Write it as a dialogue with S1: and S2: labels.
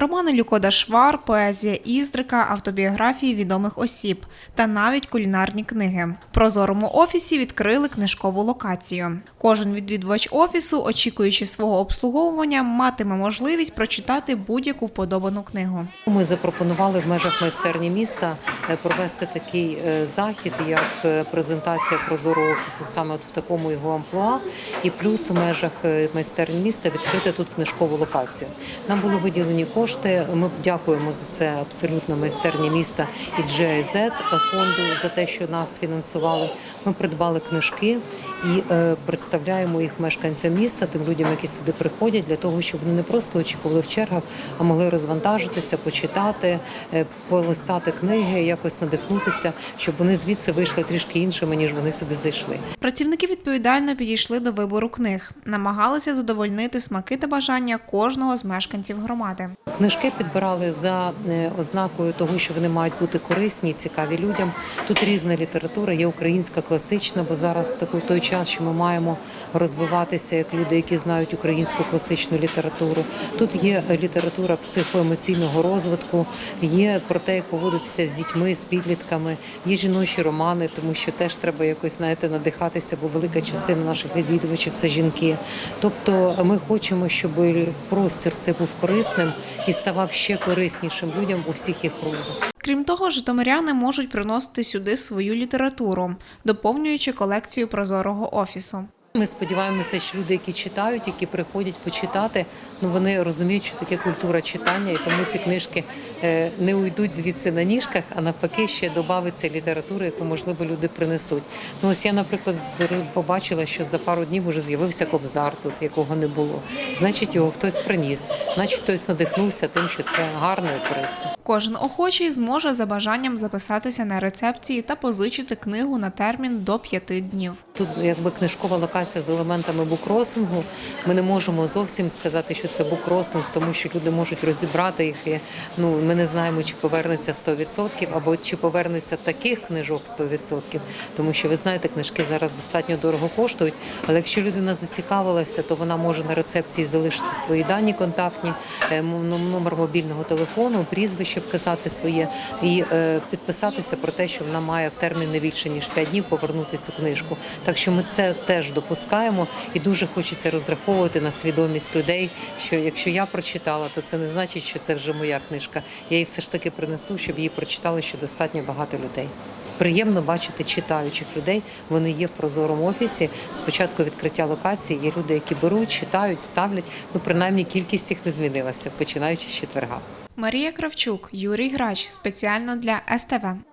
S1: Романи Люкода Швар, поезія Іздрика, автобіографії відомих осіб та навіть кулінарні книги. В прозорому офісі відкрили книжкову локацію. Кожен відвідувач офісу, очікуючи свого обслуговування, матиме можливість прочитати будь-яку вподобану книгу.
S2: Ми запропонували в межах майстерні міста е, провести такий е, захід, як е, презентація прозорого офісу, саме в такому його амплуа. І плюс в межах майстерні міста відкрити тут книжкову локацію. Нам були виділені кошти. Ми дякуємо за це абсолютно майстерні міста і GIZ фонду за те, що нас фінансували. Ми придбали книжки і е, представляємо їх мешканцям міста, тим людям, які сюди приходять, для того, щоб вони не просто очікували в чергах, а могли розвантажитися, почитати, е, полистати книги, якось надихнутися, щоб вони звідси вийшли трішки іншими, ніж вони сюди зайшли.
S1: Працівники відповідально підійшли до вибору книг, намагалися задовольнити смаки та бажання кожного з мешканців громади.
S2: Книжки підбирали за е, ознакою того, що вони мають бути корисні, цікаві людям. Тут різна література, є українська класична, бо зараз такий той час, що ми маємо розвиватися як люди, які знають українську класичну літературу. Тут є література психоемоційного розвитку, є про те, як поводитися з дітьми, з підлітками, є жіночі романи, тому що теж треба якось знаєте надихатися, бо велика частина наших відвідувачів це жінки. Тобто ми хочемо, щоб простір це був корисним і ставав ще кориснішим людям у всіх їх проявах.
S1: Крім того, житомиряни можуть приносити сюди свою літературу, доповнюючи колекцію прозорого офісу.
S2: Ми сподіваємося, що люди, які читають, які приходять почитати, ну вони розуміють, що таке культура читання, і тому ці книжки е, не уйдуть звідси на ніжках, а навпаки, ще додається літератури, яку можливо люди принесуть. Ну ось я, наприклад, побачила, що за пару днів вже з'явився кобзар тут, якого не було. Значить, його хтось приніс, значить, хтось надихнувся тим, що це гарно і корисно.
S1: Кожен охочий зможе за бажанням записатися на рецепції та позичити книгу на термін до п'яти днів.
S2: Тут якби книжкова локація з елементами букросингу. Ми не можемо зовсім сказати, що це букросинг, тому що люди можуть розібрати їх. І, ну, ми не знаємо, чи повернеться 100% або чи повернеться таких книжок 100%. Тому що ви знаєте, книжки зараз достатньо дорого коштують. Але якщо людина зацікавилася, то вона може на рецепції залишити свої дані контактні, е, ну, номер мобільного телефону, прізвище вказати своє і е, підписатися про те, що вона має в термін не більше ніж 5 днів повернути цю книжку. Так що ми це теж допускаємо, і дуже хочеться розраховувати на свідомість людей, що якщо я прочитала, то це не значить, що це вже моя книжка. Я її все ж таки принесу, щоб її прочитали ще достатньо багато людей. Приємно бачити читаючих людей. Вони є в прозорому офісі. Спочатку відкриття локації є люди, які беруть, читають, ставлять. Ну принаймні кількість їх не змінилася, починаючи з четверга.
S1: Марія Кравчук, Юрій Грач спеціально для СТВ.